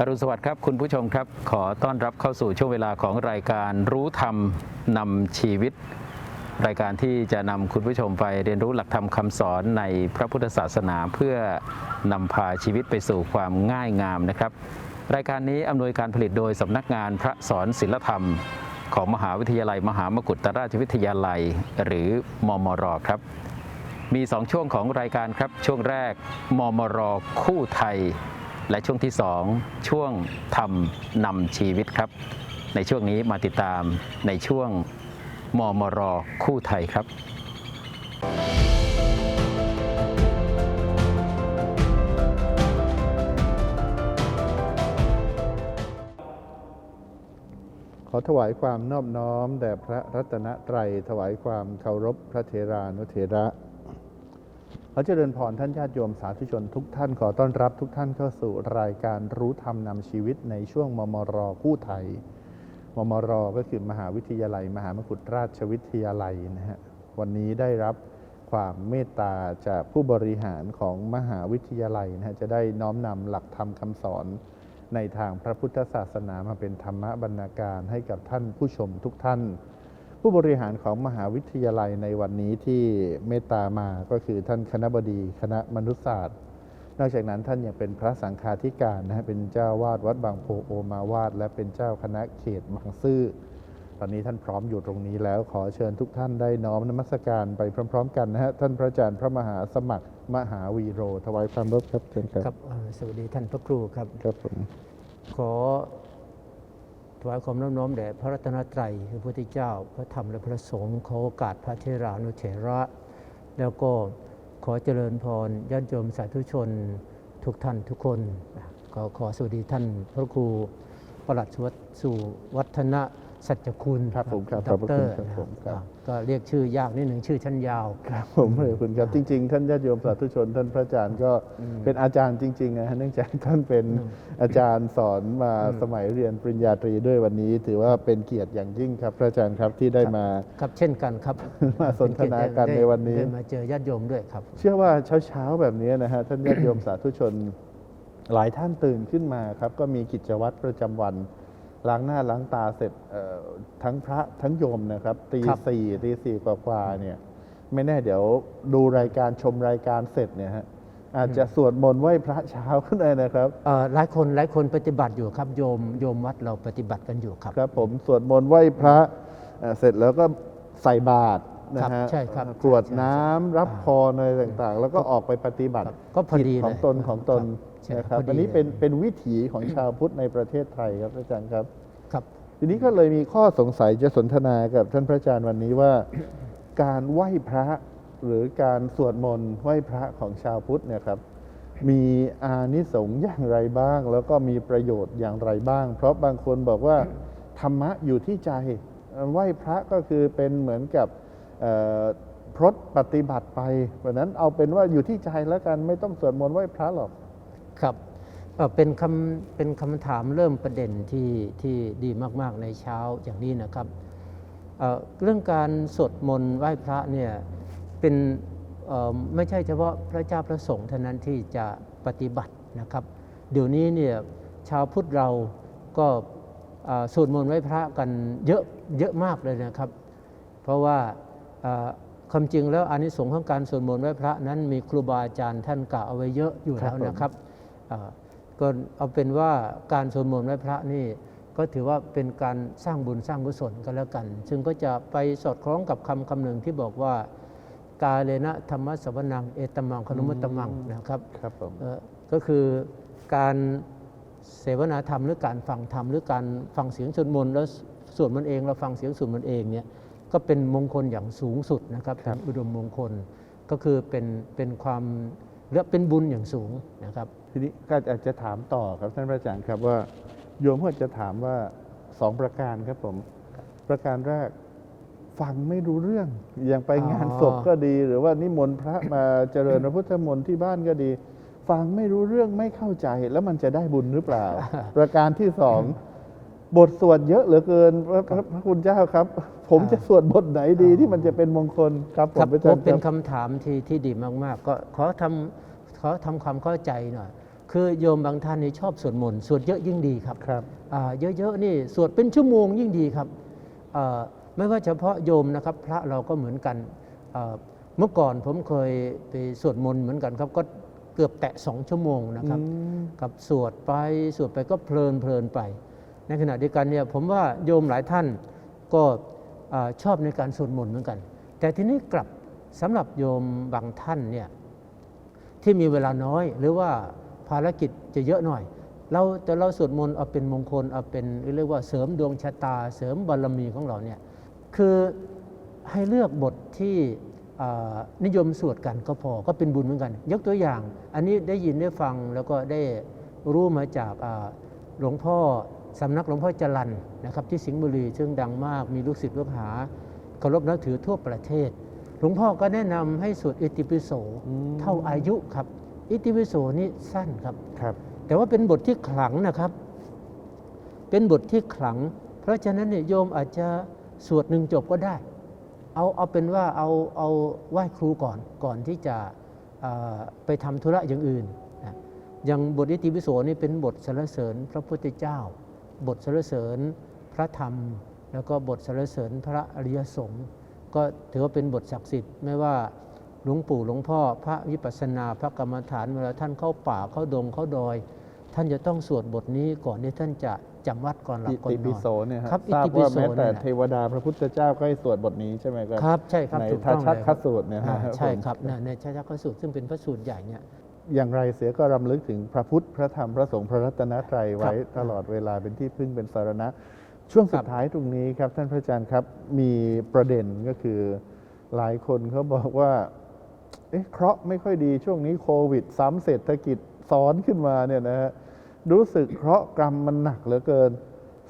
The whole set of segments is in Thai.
อรุณสวัสดิ์ครับคุณผู้ชมครับ ขอต้อนรับเข้าสู่ช่วงเวลาของรายการรู้ธรรมนำชีวิต รายการที่จะนำคุณผู้ชมไปเรียนรู้หลักธรรมคำสอนในพระพุทธศาสนาเพื่อนำพาชีวิตไปสู่ความง่ายงามนะครับ รายการนี้อำนวยการผลิตโดยสำนักงานพระสอนศิลธรรม ของมหาวิทยาลัย มหามกุฏราชวิทยาลัย หรือมมรครับ มี 2 ช่วงของรายการครับช่วงแรกมมรคู่ไทย และช่วงที่ 2 ช่วงทำนำชีวิตครับ ในช่วงนี้มาติดตามในช่วงมมรคู่ไทยครับขอถวายความนอบน้อมแด่พระรัตนตรัย ถวายความเคารพพระเทรานุเถระ ขอเจริญพรท่านญาติโยมสาธุชนทุกท่านขอต้อนรับทุกท่านเข้าสู่รายการรู้ธรรมนำชีวิตในช่วงมมรคู่ไทย มมรก็คือมหาวิทยาลัย มหามกุฏราชวิทยาลัยนะฮะวันนี้ได้รับความเมตตาจากผู้บริหารของมหาวิทยาลัยนะฮะจะได้น้อมนำหลักธรรมคำสอน ในทางพระพุทธศาสนามาเป็นธรรมบรรณาการให้กับท่านผู้ชมทุกท่าน ผู้บริหารของมหาวิทยาลัยในวันนี้ที่เมตตามาก็คือท่านคณบดีคณะมนุษยศาสตร์ นอกจากนั้นท่านยังเป็นพระสังฆาธิการนะฮะเป็นเจ้าวาดวัดบางโพโอมาวาด และเป็นเจ้าคณะเขตบางซื่อตอนนี้ท่านพร้อมอยู่ตรงนี้แล้วขอเชิญทุกท่านได้น้อมนมัสการไปพร้อม ๆ กันนะฮะท่านพระอาจารย์พระมหาสมัครมหาวีโรถวายความรบครับเชิญครับครับเอ่อสวัสดีท่านพระครูครับครับผมขอ ถวายความน้อมน้อมแด่พระรัตนตรัยพระพุทธเจ้า พระธรรมและพระสงฆ์ขอโอกาสพระเทรานุเถระ แล้วก็ขอเจริญพรญาติโยมสาธุชนทุกท่านทุกคนขอขอสวัสดีท่านพระครูประหลัดสุวัดสู่วัฒนะ สัจจคุณครับผมครับขด็ออบกพระเตคุอณร์ครับผมครับอ่าก็เรียกชื่อยากนิดหนึ่งชื่อชั้นยาว ครับผมเลยคุณครับจริง ๆ ท่านญาติโยมสาธุชน ท่านพระอาจารย์ก็เป็นอาจารย์จริงๆนะฮะเนื่องจากท่านเป็นอาจารย์สอนมาสมัยเรียนปริญญาตรีด้วยวันนี้ ถือว่าเป็นเกียรติอย่างยิ่งครับ พระอาจารย์ครับที่ได้มาครับเช่นกันครับมาสนทนากันในวันนี้ได้มาเจอญาติโยมด้วยครับ เชื่อว่าเช้าๆแบบนี้นะฮะท่านญาติโยมสาธุชน หลายท่านตื่นขึ้นมาครับก็มีกิจวัตรประจำวัน ล้างหน้าล้างตาเสร็จเอ่อทั้งพระทั้งโยมนะครับตีครับสี่ตีสี่กว่าๆเนี่ยไม่แน่เดี๋ยวดูรายการชมรายการเสร็จเนี่ยฮะอาจจะสวดมนต์ไหว้พระเช้าขึ้นเลยนะครับเอ่อหลายคนหลายคนปฏิบัติอยู่ครับโยมโยมวัดเราปฏิบัติกันอยู่ครับ ครับ ผมสวดมนต์ไหว้พระเอ่อเสร็จแล้วก็ใส่บาตรนะครัฮะบใช่ครับกรวดใช่ใช่น้ำรับพรอะไรต่างๆ แล้วก็ออกไปปฏิบัติครับก็พอดีกิจของเลยตนของตนครับใช่ นะครับพอดีอันนี้เลยเป็นเป็นวิถีของชาวพุทธในประเทศไทยครับอาจารย์ครับครับ ทีนี้ก็เลยมีข้อสงสัยจะสนทนากับท่านพระอาจารย์วันนี้ว่า การไหว้พระหรือการสวดมนต์ไหว้พระของชาวพุทธเนี่ยครับมีอานิสงส์อย่างไรบ้าง แล้วก็มีประโยชน์อย่างไรบ้าง เพราะบางคนบอกว่าธรรมะอยู่ที่ใจเอ่อไหว้พระก็คือเป็นเหมือนกับเอ่อพรตปฏิบัติไปเพราะฉะนั้นเอาเป็นว่าอยู่ที่ใจแล้วกันไม่ต้องสวดมนต์ไหว้พระหรอก ครับเป็นคำเป็นคำถามเริ่มประเด็นที่ที่ดีมาก ๆ ในเช้าอย่างนี้นะครับเเรื่องการสวดมนต์ไหว้พระเนี่ยเป็นไม่ใช่เฉพาะพระเจ้าพระสงฆ์เท่านั้นที่จะปฏิบัตินะครับ เดี๋ยวนี้เนี่ยชาวพุทธเราก็สวดมนต์ไหว้พระกันเยอะเยอะมากเลยนะครับ เพราะว่าความจริงแล้วอานิสงส์ของการสวดมนต์ไหว้พระนั้นมีครูบาอาจารย์ท่านกล่าวเอาไว้เยอะอยู่แล้วนะครับอ่า ก็เอาเป็นว่าการสวดมนต์ไหว้พระนี่ก็ถือว่าเป็นการสร้างบุญสร้างกุศลกันแล้วกัน ซึ่งก็จะไปสอดคล้องกับคำคำหนึ่งที่บอกว่ากาเลนะธรรมะสวนังเอตมังคนุมตมังนะครับครับผมเอ่อก็คือการเสวนาธรรมหรือการฟังธรรมหรือการฟังเสียงสวดมนต์แล้วสวดมันต์เองเราฟังเสียงสวดมันต์เองเนี่ยก็เป็นมงคลอย่างสูงสุดนะครับเป็นอุดมมงคลก็คือเป็นเป็นความและเป็นบุญอย่างสูงนะครับ ทีนี้ก็อาจจะถามต่อครับท่านพระอาจารย์ครับว่าโยมก็จะถามว่าสองประการครับผม ประการแรกฟังไม่รู้เรื่องอย่างไปงานอ๋อศพก็ดี หรือว่านิมนต์พระมาเจริญพระพุทธมนต์ที่บ้านก็ดี ฟังไม่รู้เรื่องไม่เข้าใจแล้วมันจะได้บุญหรือเปล่า ประการที่สองบทสวดเยอะเหลือเกินพระพระพระคุณเจ้าครับ ผมจะสวดบทไหนดีที่มันจะเป็นมงคลครับผครัมบพระอาผจารมย์เป็นครับคำถามที่ที่ดีมาก ๆ ก็ขอทำขอทำความเข้าใจหน่อย คือโยมบางท่านนี่ชอบสวดมนต์สวดเยอะยิ่งดีครับครับอ่าเยอะๆนี่สวดเป็นชั่วโมงยิ่งดีครับอ่าไม่ว่าเฉพาะโยมนะครับ พระเราก็เหมือนกันอ่าเมื่อก่อนผมเคยไปสวดมนต์เหมือนกันครับก็เกือบแตะสองชั่วโมงนะครับ กับสวดไปสวดไปก็เพลินเพลินไป ในขณะเดียวกันเนี่ยผมว่าโยมหลายท่านก็อ่าชอบในการสวดมนต์เหมือนกัน แต่ทีนี้กลับสำหรับโยมบางท่านเนี่ยที่มีเวลาน้อยหรือว่า ภารกิจจะเยอะหน่อย เราแต่เราสวดมนต์เอาเป็นมงคลเอาเป็นเรียกว่าเสริมดวงชะตา เสริมบารมีของเราเนี่ยคือให้เลือกบทที่อ่านิยมสวดกันก็พอก็เป็นบุญเหมือนกัน ยกตัวอย่าง อันนี้ได้ยินได้ฟังแล้วก็ได้รู้มาจากอ่าหลวงพ่อสำนักหลวงพ่อจรันนะครับที่สิงห์บุรีซึ่งดังมากมีลูกศิษย์ลูกหาเคารพนับถือทั่วประเทศ หลวงพ่อก็แนะนำให้สวดอิติปิโสอืมเท่าอายุครับ อิติปิโสนี่สั้นครับครับ แต่ว่าเป็นบทที่ขลังนะครับ เป็นบทที่ขลัง เพราะฉะนั้นเนี่ยโยมอาจจะสวดหนึ่งจบก็ได้ เอาเอาเป็นว่าเอาเอาไหว้ครูก่อนก่อนที่จะเอ่อไปทำธุระอย่างอื่นนะอย่างบทอิติปิโสนี่เป็นบทสรรเสริญพระพุทธเจ้า บทสรรเสริญพระธรรม แล้วก็บทสรรเสริญพระอริยสงฆ์ก็ถือว่าเป็นบทศักดิ์สิทธิ์ไม่ว่า หลวงปู่หลวงพ่อ พระวิปัสสนาพระกรรมฐานเวลาท่านเข้าป่าเข้าดงเข้าดอย ท่านจะต้องสวดบทนี้ก่อนที่ท่านจะจำวัดก่อนหลับอิก่อนตินปิอนโสเนี่ยครับทราบอิติปิว่าโสแม้แต่เนี่ยนะเทวดาพระพุทธเจ้าก็ให้สวดบทนี้ใช่ไหมครับครับใช่ครับในถูกทัต้องชัดเลยคัสูตรเนี่ยอ่านะใช่ผมครับเนี่ยในชาชักสูตรซึ่งเป็นพระสูตรใหญ่เนี่ย อย่างไรเสียก็รำลึกถึงพระพุทธพระธรรมพระสงฆ์พระรัตนตรัยไว้ครับตลอดเวลาเป็นที่พึ่งเป็นสารณะ ช่วงสุครัดบท้ายตรงนี้ครับท่านพระอาจารย์ครับมีประเด็นก็คือ หลายคนเขาบอกว่า เอ๊ะเคราะห์ไม่ค่อยดีช่วงนี้โควิดซ้ำเศรษฐกิจซ้อนขึ้นมาเนี่ยนะฮะรู้สึกเคราะห์กรรมมันหนักเหลือเกิน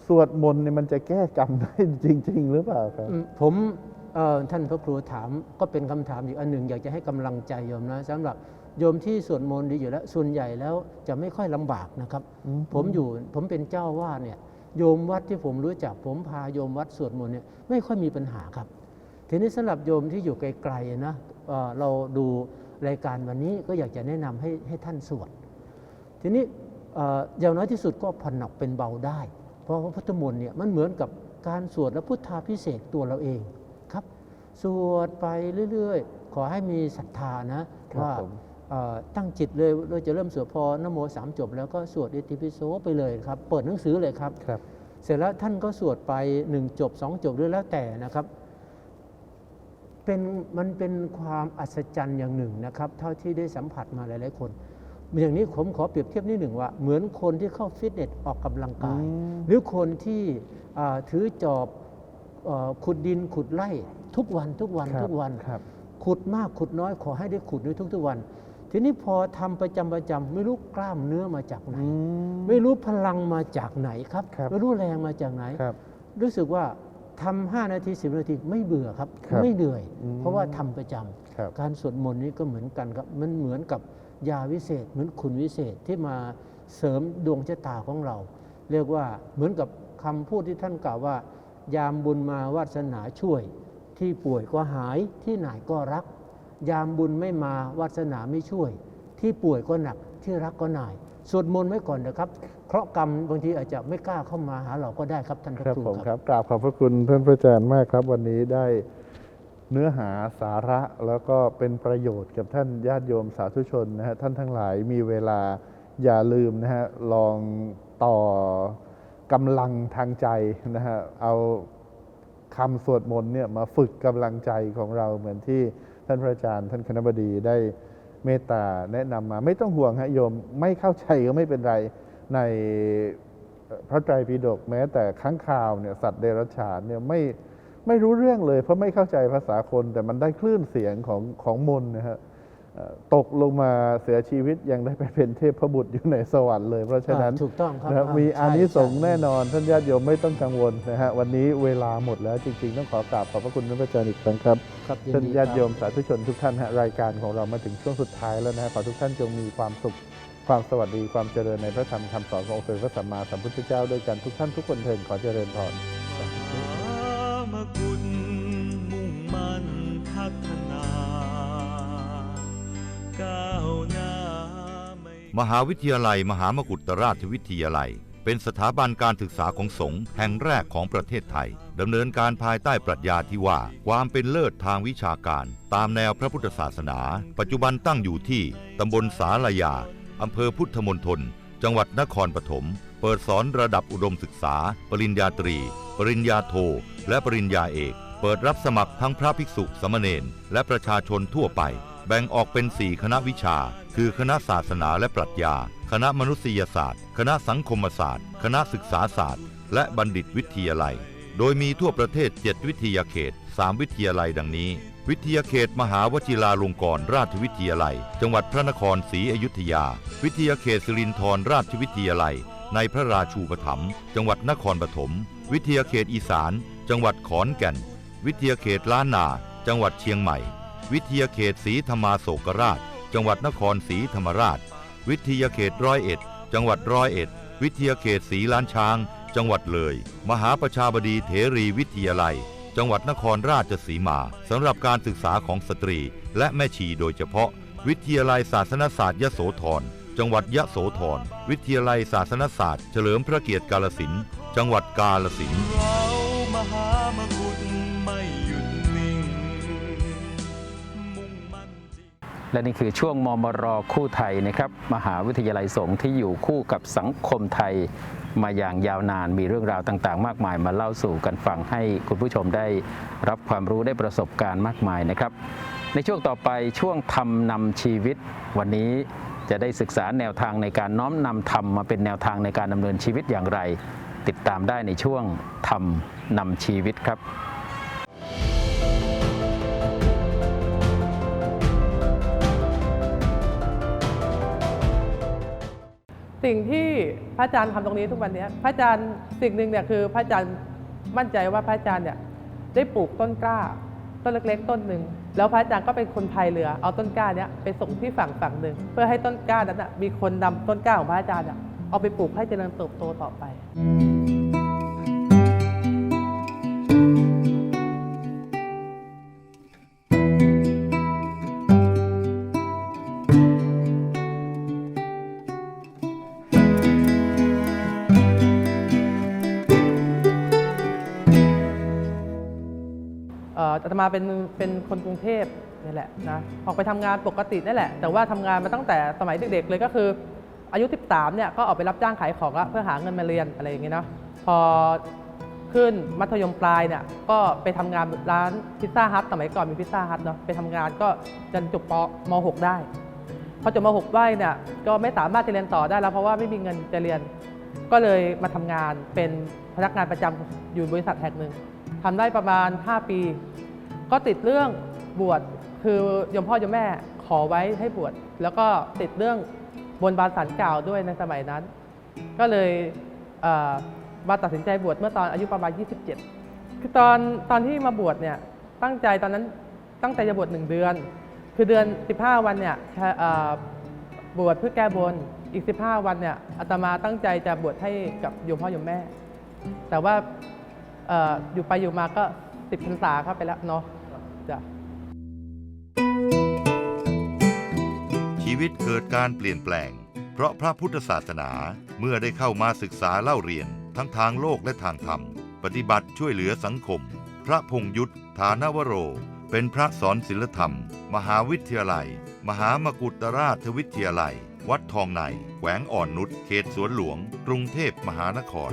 สวดมนต์เนี่ยมันจะแก้กรรมได้จริง ๆ หรือเปล่าครับ ผมเอ่อท่านพระครูถามก็เป็นคำถามอีกอันหนึ่ง อยากจะให้กำลังใจโยมนะสำหรับโยมที่สวดมนต์ดีอยู่แล้วส่วนใหญ่แล้วจะไม่ค่อยลำบากนะครับ อืม ผมอยู่ผมเป็นเจ้าวาดเนี่ยโยมวัดที่ผมรู้จัก ผมพาโยมวัดสวดมนต์เนี่ยไม่ค่อยมีปัญหาครับ ทีนี้สำหรับโยมที่อยู่ไกลๆนะ เอ่อเราดูรายการวันนี้ก็อยากจะแนะนำให้ให้ท่านสวด ทีนี้เอ่ออย่างน้อยที่สุดก็ผ่อนหนักเป็นเบาได้ เพราะว่าพุทธมนต์เนี่ยมันเหมือนกับการสวดและพุทธาพิเศษกตัวเราเองครับ สวดไปเรื่อยๆ ขอให้มีศรัทธานะครับว่าผมเอ่อตั้งจิตเลยเราจะเริ่มสวดพอนโมสามจบ แล้วก็สวดอิติปิโสไปเลยครับ เปิดหนังสือเลยครับครับเสร็จแล้วท่านก็สวดไปหนึ่งจบสองจบหรือแล้วแต่นะครับ เป็นมันเป็นความอัศจรรย์อย่างหนึ่งนะครับ เท่าที่ได้สัมผัสมาหลาย ๆ คน อย่างนี้ผมขอเปรียบเทียบนิดหนึ่งว่า เหมือนคนที่เข้าฟิตเนสออกกำลังกายอืมหรือคนที่อ่าถือจอบเออขุดดินขุดไร่ทุกวันทุกวันครับทุกวันครับขุดมากขุดน้อยขอให้ได้ขุดในทุกๆวัน ทีนี้พอทำประจำประจำไม่รู้กล้ามเนื้อมาจากไหนอืมไม่รู้พลังมาจากไหนครับครับไม่รู้แรงมาจากไหนครับรู้สึกว่า ทำห้านาทีสิบนาทีไม่เบื่อครับ ครับไม่เหนื่อย อืมเพราะว่าทำประจำครับ การสวดมนต์นี้ก็เหมือนกันครับมันเหมือนกับยาวิเศษ เหมือนคุณวิเศษที่มาเสริมดวงชะตาของเรา เรียกว่าเหมือนกับคำพูดที่ท่านกล่าวว่า ยามบุญมาวาสนาช่วย ที่ป่วยก็หายที่ไหนก็รัก ยามบุญไม่มาวาสนาไม่ช่วย ที่ป่วยก็หนักที่รักก็หน่ายสวดมนต์ไว้ก่อนนะครับ เคราะห์กรรมบางทีอาจจะไม่กล้าเข้ามาหาเราก็ได้ครับท่านพระครับครูผมคครับ รับกราบขอบพระคุณท่านพระอาจารย์มากครับ วันนี้ได้เนื้อหาสาระแล้วก็เป็นประโยชน์กับท่านญาติโยมสาธุชนนะฮะท่านทั้งหลายมีเวลาอย่าลืมนะฮะลองต่อกำลังทางใจนะฮะเอาคำสวดมนต์เนี่ยมาฝึกกำลังใจของเราเหมือนที่ท่านพระอาจารย์ ท่านคณบดีได้เมตตาแนะนำมาไม่ต้องห่วงฮะโยมไม่เข้าใจก็ไม่เป็นไร ในพระไตรปิฎกแม้แต่ข้างข่าวเนี่ยสัตว์เดรัจฉานเนี่ยไม่ไม่รู้เรื่องเลย เพราะไม่เข้าใจภาษาคนแต่มันได้คลื่นเสียงของของมนต์นะฮะเอ่อตกลงมาเสียชีวิตยังได้ไปเป็นเทพบุตรอยู่ในสวรรค์เลย เพราะฉะนั้นอ่าถูกต้องครับนะครับอ่ามีใช่อานิสงส์ใช่แน่นอน ท่านญาติโยมไม่ต้องกังวลนะฮะวันนี้เวลาหมดแล้วจริง ๆ ต้องขอกราบขอบพระคุณท่านพระอาจารย์อีกครั้งครับครับยินท่านดีญาติครับโยมสาธุชนทุกท่านฮะรายการของเรามาถึงช่วงสุดท้ายแล้วนะฮะขอทุกท่านจงมีความสุข ความสวัสดีความเจริญในพระธรรมคำสอนขององค์สมเด็จพระสัมมาสัมพุทธเจ้าด้วยกันทุกท่านทุกคนเถิดขอเจริญพรมกุฎมุ่งมั่นพัฒนา ก้าวหน้า มหาวิทยาลัย มหามกุฏราชวิทยาลัย เป็นสถาบันการศึกษาของสงฆ์แห่งแรกของประเทศไทยดำเนินการภายใต้ปรัชญาที่ว่า ความเป็นเลิศทางวิชาการ ตามแนวพระพุทธศาสนา ปัจจุบันตั้งอยู่ที่ตำบลสาลายา อำเภอพุทธมณฑลจังหวัดนครปฐมเปิดสอนระดับอุดมศึกษา ปริญญาตรี ปริญญาโท และปริญญาเอก เปิดรับสมัครทั้งพระภิกษุสามเณรและประชาชนทั่วไป แบ่งออกเป็น 4 คณะวิชา คือคณะศาสนาและปรัชญา คณะมนุษยศาสตร์ คณะสังคมศาสตร์ คณะศึกษาศาสตร์ และบัณฑิตวิทยาลัย โดยมีทั่วประเทศ 7 วิทยาเขต 3 วิทยาลัยดังนี้ วิทยาเขตมหาวชิราลงกรณราชวิทยาลัย จังหวัดพระนครศรีอยุธยา วิทยาเขตสิรินธรราชวิทยาลัย ในพระราชูปถัมภ์จังหวัดนครปฐม วิทยาเขตอีสาน จังหวัดขอนแก่น วิทยาเขตล้านนา จังหวัดเชียงใหม่ วิทยาเขตศรีธรรมาโศกราช จังหวัดนครศรีธรรมราช วิทยาเขตร้อยเอ็ด จังหวัดร้อยเอ็ด วิทยาเขตศรีล้านช้าง จังหวัดเลย มหาประชาบดีเถรีวิทยาลัย จังหวัดนครราชสีมาสำหรับการศึกษาของสตรี และแม่ชีโดยเฉพาะ วิทยาลัยศาสนศาสตร์ยโสธรจังหวัดยะโสธรวิทยาลัยศาสนศาสตร์เฉลิมพระเกียรติกาลสินจังหวัดกาลสินเรามหามกุฎไม่หยุดนิ่งมุ่งมั่นและนี่คือช่วงมมรคู่ไทยนะครับ มหาวิทยาลัยสงฆ์ที่อยู่คู่กับสังคมไทย มาอย่างยาวนานมีเรื่องราวต่างๆ มากมายมาเล่าสู่กันฟังให้คุณผู้ชมได้รับความรู้ได้ประสบการณ์มากมายนะครับ ในช่วงต่อไปช่วงทำนำชีวิต วันนี้จะได้ศึกษาแนวทางในการน้อมนำธรรมมาเป็นแนวทางในการดำเนินชีวิตอย่างไร ติดตามได้ในช่วงทำนำชีวิตครับ สิ่งที่พระอาจารย์ทำตรงนี้ทุกวันนี้พระอาจารย์สิ่งหนึ่งเนี่ยคือพระอาจารย์มั่นใจว่าพระอาจารย์เนี่ยได้ปลูกต้นกล้า ต้นเล็ก ๆ ต้นหนึ่งแล้วพระอาจารย์ก็เป็นคนพายเรือ เอาต้นกล้าเนี้ยไปส่งที่ฝั่งฝั่งหนึ่งเพื่อให้ต้นกล้านั้นอะมีคนนำต้นกล้าของพระอาจารย์เอาไปปลูกให้เจริญเติบโตต่อไป อ่ออาตมาเป็นเป็นคนกรุงเทพนี่แหละนะออกไปทำงานปกตินี่แหละ แต่ว่าทำงานมาตั้งแต่สมัยเด็กๆเลยก็คือ อายุ 13เนี่ยก็ออกไปรับจ้างขายของละเพื่อหาเงินมาเรียนอะไรอย่างเงี้ยเนาะพอขึ้นมัธยมปลายเนี่ยก็ไปทำงานร้านพิซซ่าฮัทสมัยก่อนมีพิซซ่าฮัทเนาะไปทำงานก็จนจบปม .6 ได้พอจบม .6 ได้เนี่ยก็ไม่สามารถจะเรียนต่อได้แล้ว เพราะว่าไม่มีเงินจะเรียน ก็เลยมาทำงานเป็นพนักงานประจำอยู่บริษัทแห่งหนึ่ง ทำได้ประมาณ 5 ปี ก็ติดเรื่องบวชคือยมพ่อยมแม่ขอไว้ให้บวชแล้วก็ติดเรื่องบนบานสันกล่าวด้วยในสมัยนั้น ก็เลยเมาตัดสินใจบวชเมื่อตอนอายุประมาณ 27 คือตอนตอนที่มาบวชเนี่ยตั้งใจตอนนั้นตั้งใจจะบวชหนึ่งเดือน คือเดือน 15 วันเนี่ยบวชเพื่อแก้บนอีก 15 วันเนี่ยอาตมาตั้งใจจะบวชให้กับโยมพ่อโยมแม่ แต่ว่า อยู่ไปอยู่มาก็สิบพรรษาเข้าไปแล้วเนาะจ้ะชีวิตเกิดการเปลี่ยนแปลง เพราะพระพุทธศาสนาเมื่อได้เข้ามาศึกษาเล่าเรียน ทั้งทางโลกและทางธรรม ปฏิบัติช่วยเหลือสังคม พระพงษ์ยุทธฐานวโร เป็นพระสอนศิลธรรม มหาวิทยาลัย มหามกุฏราชวิทยาลัย วัดทองในแขวงอ่อนนุชเขตสวนหลวง กรุงเทพมหานคร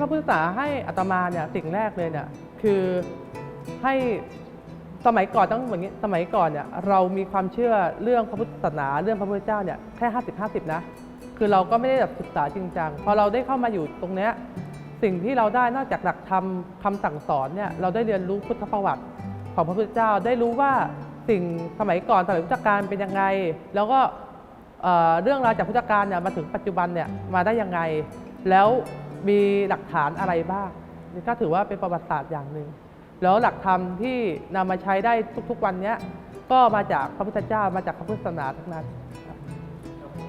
พระพุทธศาสนาให้อัตมาเนี่ยสิ่งแรกเลยเนี่ยคือให้สมัยก่อนต้องอย่างนี้สมัยก่อนเนี่ยเรามีความเชื่อเรื่องพระพุทธศาสนาเรื่องพระพุทธเจ้าเนี่ยแค่50 50นะ คือเราก็ไม่ได้แบบศึกษาจริงจังพอเราได้เข้ามาอยู่ตรงเนี้ยสิ่งที่เราได้นอกจากหลักธรรมคำสั่งสอนเนี่ยเราได้เรียนรู้พุทธประวัติของพระพุทธเจ้าได้รู้ว่าสิ่งสมัยก่อนสมัยพุทธกาลเป็นยังไง แล้วก็เอ่อเรื่องราวจากพุทธกาลเนี่ยมาถึงปัจจุบันเนี่ยมาได้ยังไง แล้ว มีหลักฐานอะไรบ้างนี่ก็ถือว่าเป็นประวัติศาสตร์อย่างหนึ่งแล้วหลักธรรมที่นำมาใช้ได้ทุกๆวันเนี้ยก็มาจากพระพุทธเจ้ามาจากพระพุทธศาสนาทั้งนั้น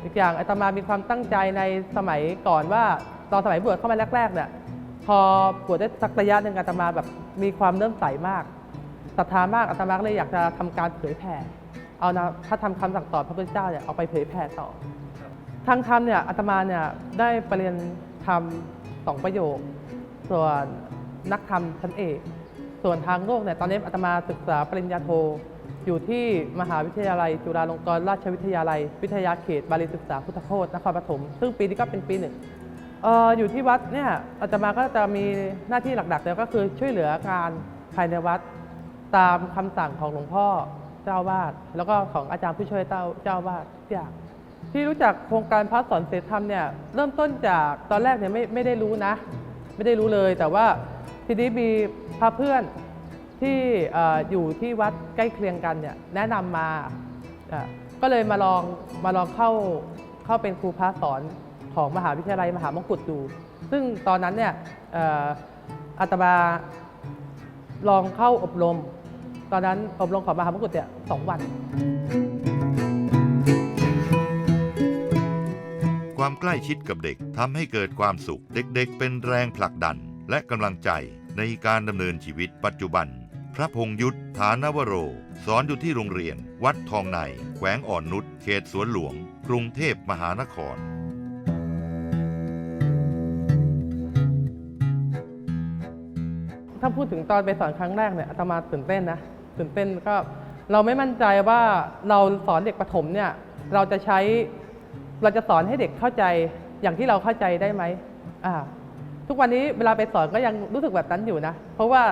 อีกอย่างอาตมามีความตั้งใจในสมัยก่อนว่าตอนสมัยบวชเข้ามาแรกๆเนี่ยพอบวชได้สักระยะหนึ่งอาตมาแบบมีความเริ่มใสมากศรัทธามากอาตมาก็เลยอยากจะทำการเผยแผ่เอานะถ้าทำคำสั่งสอนพระพุทธเจ้าเนี่ยเอาไปเผยแผ่ต่อทางธรรมเนี่ยอาตมาเนี่ยได้ปรริญญาธรรม สองประโยค ส่วนนักธรรมชั้นเอก ส่วนทางโลกเนี่ยตอนนี้อาตมาศึกษาปริญญาโท อยู่ที่มหาวิทยาลัย จุฬาลงกรณราชวิทยาลัย วิทยาเขต บาลีศึกษาพุทธโคตนครปฐมซึ่งปีนี้ก็เป็นปีหนึ่งเอออยู่ที่วัดเนี่ยอาตมาก็จะมีหน้าที่หลักๆแล้วก็คือช่วยเหลืองานภายในวัดตามคำสั่งของหลวงพ่อเจ้าวาดแล้วก็ของอาจารย์ผู้ช่วยเจ้าเจ้าวาดทุกอย่าง ที่รู้จักโครงการพระสอนเสรธรรมเนี่ยเริ่มต้นจากตอนแรกเนี่ยไม่ไม่ได้รู้นะ ไม่ได้รู้เลย แต่ว่าทีนี้มีพระเพื่อนที่ออยู่ที่วัดใกล้เคียงกันเนี่ยแนะนำมาอะก็เลยมาลองมาลองเข้าเข้าเป็นครูพระสอนของมหาวิทยาลัยมหามงกุฎดู ซึ่งตอนนั้นเนี่ยอ่ออาตมาลองเข้าอบรม ตอนนั้นอบรมของมหามงกุฎเนี่ยสองวัน ความใกล้ชิดกับเด็กทำให้เกิดความสุข เด็กๆ เป็นแรงผลักดัน และกำลังใจในการดำเนินชีวิตปัจจุบัน พระพงษ์ยุทธฐานวโร สอนอยู่ที่โรงเรียน วัดทองใน แขวงอ่อนนุชเขตสวนหลวง กรุงเทพมหานครถ้าพูดถึงตอนไปสอนครั้งแรกเนี่ยอาตมาตื่นเต้นนะตื่นเต้นก็เราไม่มั่นใจว่าเราสอนเด็กประถมเนี่ยเราจะใช้ เราจะสอนให้เด็กเข้าใจอย่างที่เราเข้าใจได้ไหมอ่าทุกวันนี้เวลาไปสอนก็ยังรู้สึกแบบนั้นอยู่นะ เพราะว่า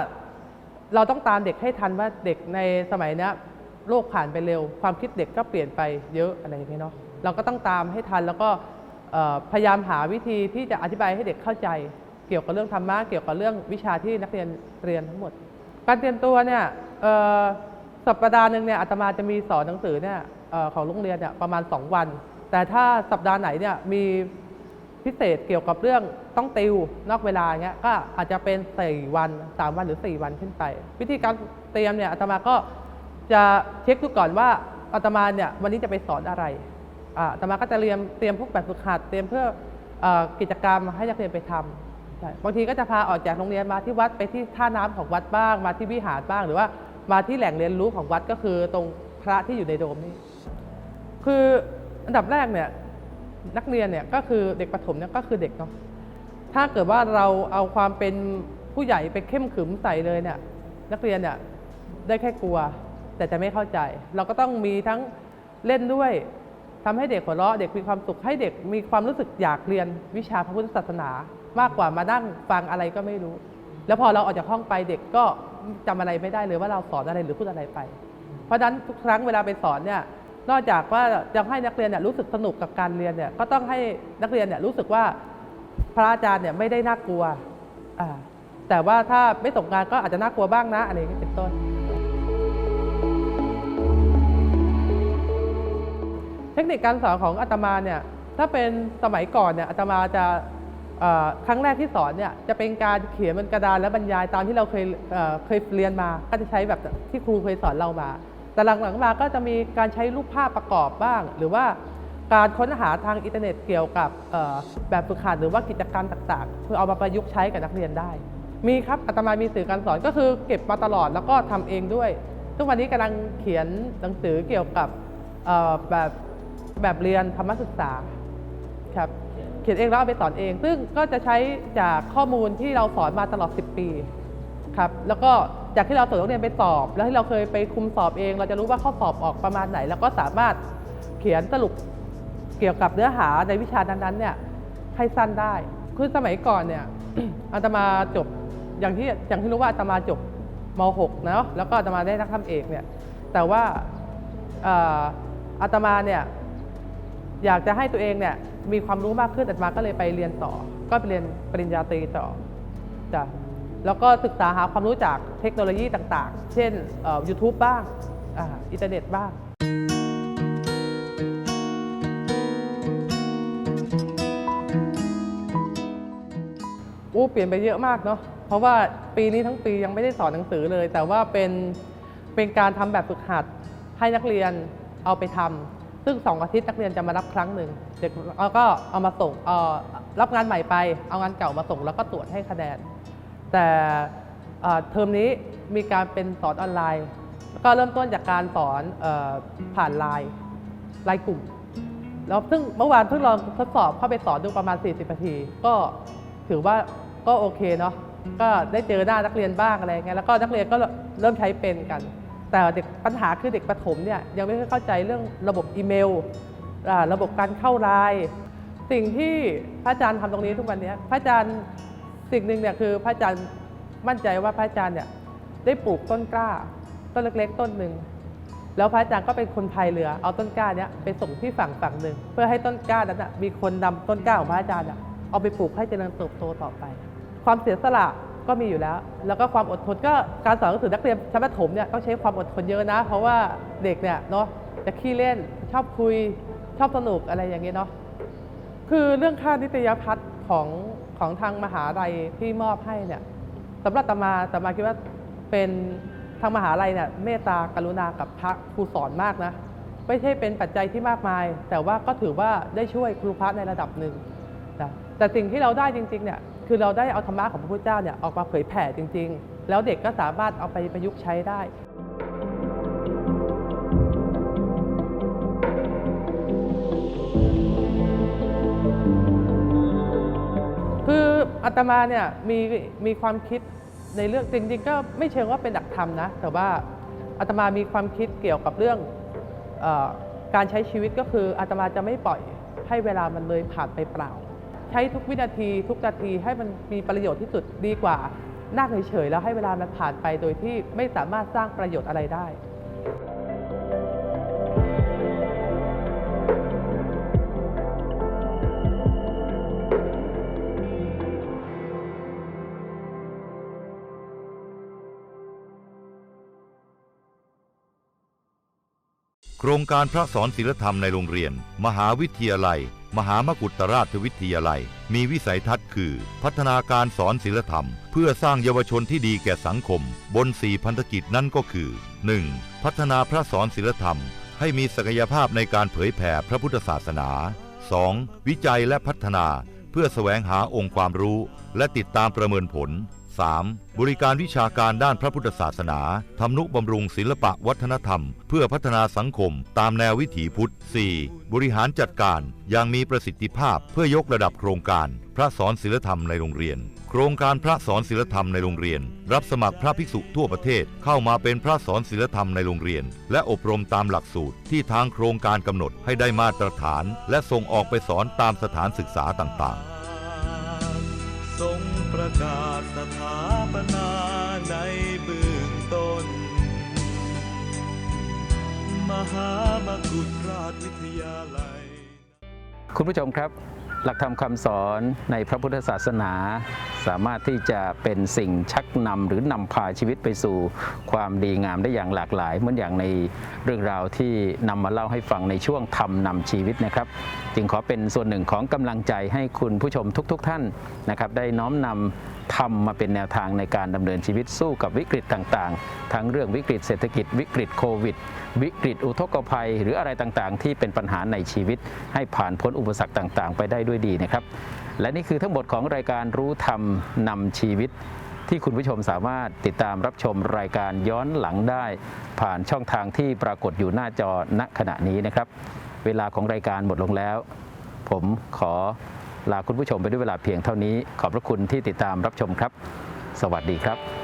เราต้องตามเด็กให้ทันว่าเด็กในสมัยนี้โลกผ่านไปเร็ว ความคิดเด็กก็เปลี่ยนไปเยอะอะไรอย่างเงี้ยเนาะเราก็ต้องตามให้ทันแล้วก็พยายามหาวิธีที่จะอธิบายให้เด็กเข้าใจ เกี่ยวกับเรื่องธรรมะเกี่ยวกับเรื่องวิชาที่นักเรียนเรียนทั้งหมด การเตรียมตัวเนี่ยสัปดาห์หนึ่งเนี่ยอาตมาจะมีสอนหนังสือเนี่ยออของโรงเรียนเนี่ยประมาณ 2 วัน แต่ถ้าสัปดาห์ไหนเนี่ยมีพิเศษเกี่ยวกับเรื่องต้องติวนอกเวลาเงี้ยก็อาจจะเป็น 4 วัน 3 วันหรือ 4 วันขึ้นไป วิธีการเตรียมเนี่ยอาตมาก็จะเช็คดูก่อนว่าอาตมาเนี่ยวันนี้จะไปสอนอะไรอ่าอาตมาก็จะเตรียมเตรียมพวกแบบฝึกหัดเตรียมเพื่อออกิจกรรมให้นักเรียนไปทำใช่บางทีก็จะพาออกจากโรงเรียนมาที่วัดไปที่ท่าน้ำของวัดบ้าง มาที่วิหารบ้างหรือว่ามาที่แหล่งเรียนรู้ของวัดก็คือตรงพระที่อยู่ในโดมนี่คือ อันดับแรกเนี่ยนักเรียนเนี่ยก็คือเด็กประถมเนี่ยก็คือเด็กเนาะถ้าเกิดว่าเราเอาความเป็นผู้ใหญ่ไปเข้มขึมใส่เลยเนี่ย นักเรียนเนี่ยได้แค่กลัว แต่จะไม่เข้าใจ เราก็ต้องมีทั้งเล่นด้วยทำให้เด็กหัวเราะเด็กมีความสุขให้เด็กมีความรู้สึกอยากเรียนวิชาพระพุทธศาสนา มากกว่ามานั่งฟังอะไรก็ไม่รู้ แล้วพอเราออกจากห้องไปเด็กก็จำอะไรไม่ได้เลยว่าเราสอนอะไรหรือพูดอะไรไป เพราะฉะนั้นทุกครั้งเวลาไปสอนเนี่ย นอกจากว่าจะให้นักเรียนเนี่ยรู้สึกสนุกกับการเรียนเนี่ยก็ต้องให้นักเรียนเนี่ยรู้สึกว่าพระอาจารย์เนี่ยไม่ได้น่ากลัวแต่ว่าถ้าไม่ตกงานก็อาจจะน่ากลัวบ้างนะอะไรอย่างนี้เป็นต้น เทคนิคการสอนของอาตมาเนี่ยถ้าเป็นสมัยก่อนเนี่ยอาตมาจะครั้งแรกที่สอนเนี่ยจะเป็นการเขียนบนกระดานและบรรยายตามที่เราเคยเเคยเรียนมา ก็จะใช้แบบที่ครูเคยสอนเรามา แต่หลังๆมาก็จะมีการใช้รูปภาพประกอบบ้าง หรือว่าการค้นหาทางอินเทอร์เน็ตเกี่ยวกับแบบฝึกหัดหรือว่ากิจกรรมต่างๆ เพื่อเอามาประยุกต์ใช้กับนักเรียนได้ มีครับอาตมามีสื่อการสอนก็คือเก็บมาตลอดแล้วก็ทำเองด้วยทุกวันนี้กำลังเขียนหนังสือเกี่ยวกับแบบแบบเรียนธรรมศึกษาครับเขียนเองแล้วเอาไปสอนเอง ซึ่งก็จะใช้จากข้อมูลที่เราสอนมาตลอด 10 ปี ครับแล้วก็จากที่เราส่งนักเรียนไปสอบ แล้วที่เราเคยไปคุมสอบเอง เราจะรู้ว่าข้อสอบออกประมาณไหน แล้วก็สามารถเขียนสรุปเกี่ยวกับเนื้อหาในวิชานั้นๆเนี่ยให้สั้นได้คือสมัยก่อนเนี่ยอาตมาจบอย่างที่อย่างที่รู้ว่าอาตมาจบม .6 นะแล้วก็อาตมาได้นักธรรมเอกเนี่ยแต่ว่าอาตมาเนี่ยอยากจะให้ตัวเองเนี่ยมีความรู้มากขึ้นอาตมาก็เลยไปเรียนต่อ ก็ไปเรียนปริญญาตรีต่อจ้ะ แล้วก็ศึกษาหาความรู้จากเทคโนโลยีต่างๆ เช่น YouTube บ้างอินเทอร์เน็ตบ้างอู้เปลี่ยนไปเยอะมากเนาะเพราะว่าปีนี้ทั้งปียังไม่ได้สอนหนังสือเลย แต่ว่าเป็นเป็นการทำแบบฝึกหัดให้นักเรียนเอาไปทำซึ่งสองอาทิตย์นักเรียนจะมารับครั้งหนึ่งเด็กแล้วก็เอามาส่งรับงานใหม่ไป เอางานเก่ามาส่งแล้วก็ตรวจให้คะแนน แต่เทอมนี้มีการเป็นสอนออนไลน์ ก็เริ่มต้นจากการสอนออผ่านไลน์ไลน์กลุ่ม แล้วซึ่งเมื่อวานเพิ่งลองทดสอบเข้าไปสอนดูประมาณ 40นาที ก็ถือว่าก็โอเคเนาะก็ได้เจอหน้านักเรียนบ้างอะไรเงี้ยแล้วก็นักเรียนก็เริ่มใช้เป็นกัน แต่เด็กปัญหาคือเด็กประถมเนี่ยยังไม่ค่อยเข้าใจเรื่องระบบอีเมล ระบบการเข้าไลน์สิ่งที่พระอาจารย์ทำตรงนี้ทุกวันนี้พระอาจารย์ สิ่งหนึ่งเนี่ยคือพระอาจารย์มั่นใจว่าพระอาจารย์เนี่ยได้ปลูกต้นกล้า ต้นเล็กๆ ต้นหนึ่งแล้วพระอาจารย์ก็เป็นคนพายเรือ เอาต้นกล้าเนี้ยไปส่งที่ฝั่งฝั่งหนึ่งเพื่อให้ต้นกล้านั้นนะมีคนนำต้นกล้าของพระอาจารย์เอาไปปลูกให้เจริญเติบโตต่อไป ความเสียสละก็มีอยู่แล้ว แล้วก็ความอดทนก็การสอนหนังสือนักเรียนชั้นประถมเนี่ยต้องใช้ความอดทนเยอะนะ เพราะว่าเด็กเนี่ยเนาะจะขี้เล่นชอบคุยชอบสนุกอะไรอย่างเงี้ยเนาะคือเรื่องค่านิตยพัฒน์ของ ของทางมหาลัยที่มอบให้เนี่ยสำหรับตมาตมาคิดว่าเป็นทางมหาลัยเนี่ยเมตตากรุณากับพระครูสอนมากนะไม่ใช่เป็นปัจจัยที่มากมาย แต่ว่าก็ถือว่าได้ช่วยครูพระในระดับหนึ่งนะแต่สิ่งที่เราได้จริงๆเนี่ยคือเราได้เอาธรรมะของพระพุทธเจ้าเนี่ยออกมาเผยแผ่จริง ๆ แล้วเด็กก็สามารถเอาไปประยุกต์ใช้ได้ คืออาตมาเนี่ยมีมีความคิดในเรื่องจริงๆก็ไม่เชิงว่าเป็นหลักธรรมนะ แต่ว่าอาตมามีความคิดเกี่ยวกับเรื่องอการใช้ชีวิตก็คืออาตมาจะไม่ปล่อยให้เวลามันเลยผ่านไปเปล่า ใช้ทุกวินาทีทุกนาทีให้มันมีประโยชน์ที่สุดดีกว่านั่งเฉยๆแล้วให้เวลามันผ่านไปโดยที่ไม่สามารถสร้างประโยชน์อะไรได้ ครงการพระสอนศิลธรรมในโรงเรียน มหาวิทยาลัย มหามกุฏราชวิทยาลัย มีวิสัยทัศน์คือ พัฒนาการสอนศิลธรรม เพื่อสร้างเยาวชนที่ดีแก่สังคม บนสี่พันธกิจนั่นก็คือ 1. พัฒนาพระสอนศิลธรรม ให้มีศักยภาพในการเผยแผ่พระพุทธศาสนา 2. วิจัยและพัฒนา เพื่อแสวงหาองค์ความรู้ และติดตามประเมินผล 3. บริการวิชาการด้านพระพุทธศาสนาทำนุบำรุงศิลปะวัฒนธรรม เพื่อพัฒนาสังคม ตามแนววิถีพุทธ 4. บริหารจัดการอย่างมีประสิทธิภาพเพื่อยกระดับโครงการ พระสอนศิลธรรมในโรงเรียน โครงการพระสอนศิลธรรมในโรงเรียน รับสมัครพระภิกษุทั่วประเทศเข้ามาเป็นพระสอนศิลธรรมในโรงเรียน และอบรมตามหลักสูตรที่ทางโครงการกำหนดให้ได้มาตรฐาน และส่งออกไปสอนตามสถานศึกษาต่างๆทรง ประกาศสถาปนาในเบื้องต้น มหามกุฏราชวิทยาลัย คุณผู้ชมครับ หลักธรรมคำสอนในพระพุทธศาสนา สามารถที่จะเป็นสิ่งชักนำหรือนำพาชีวิตไปสู่ความดีงามได้อย่างหลากหลาย เหมือนอย่างในเรื่องราวที่นำมาเล่าให้ฟังในช่วงธรรมนำชีวิตนะครับ จึงขอเป็นส่วนหนึ่งของกำลังใจให้คุณผู้ชมทุก ๆ ท่านนะครับ ได้น้อมนำ ธรรมมาเป็นแนวทางในการดำเนินชีวิตสู้กับวิกฤตต่างๆ ทั้งเรื่องวิกฤตเศรษฐกิจ วิกฤตโควิด วิกฤตอุทกภัย หรืออะไรต่างๆ ที่เป็นปัญหาในชีวิต ให้ผ่านพ้นอุปสรรคต่างๆ ไปได้ด้วยดีนะครับ และนี่คือทั้งหมดของรายการรู้ธรรมนำชีวิต ที่คุณผู้ชมสามารถติดตามรับชมรายการย้อนหลังได้ ผ่านช่องทางที่ปรากฏอยู่หน้าจอณขณะนี้นะครับ เวลาของรายการหมดลงแล้ว ผมขอ ลาคุณผู้ชมไปด้วยเวลาเพียงเท่านี้ ขอบพระคุณที่ติดตามรับชมครับ สวัสดีครับ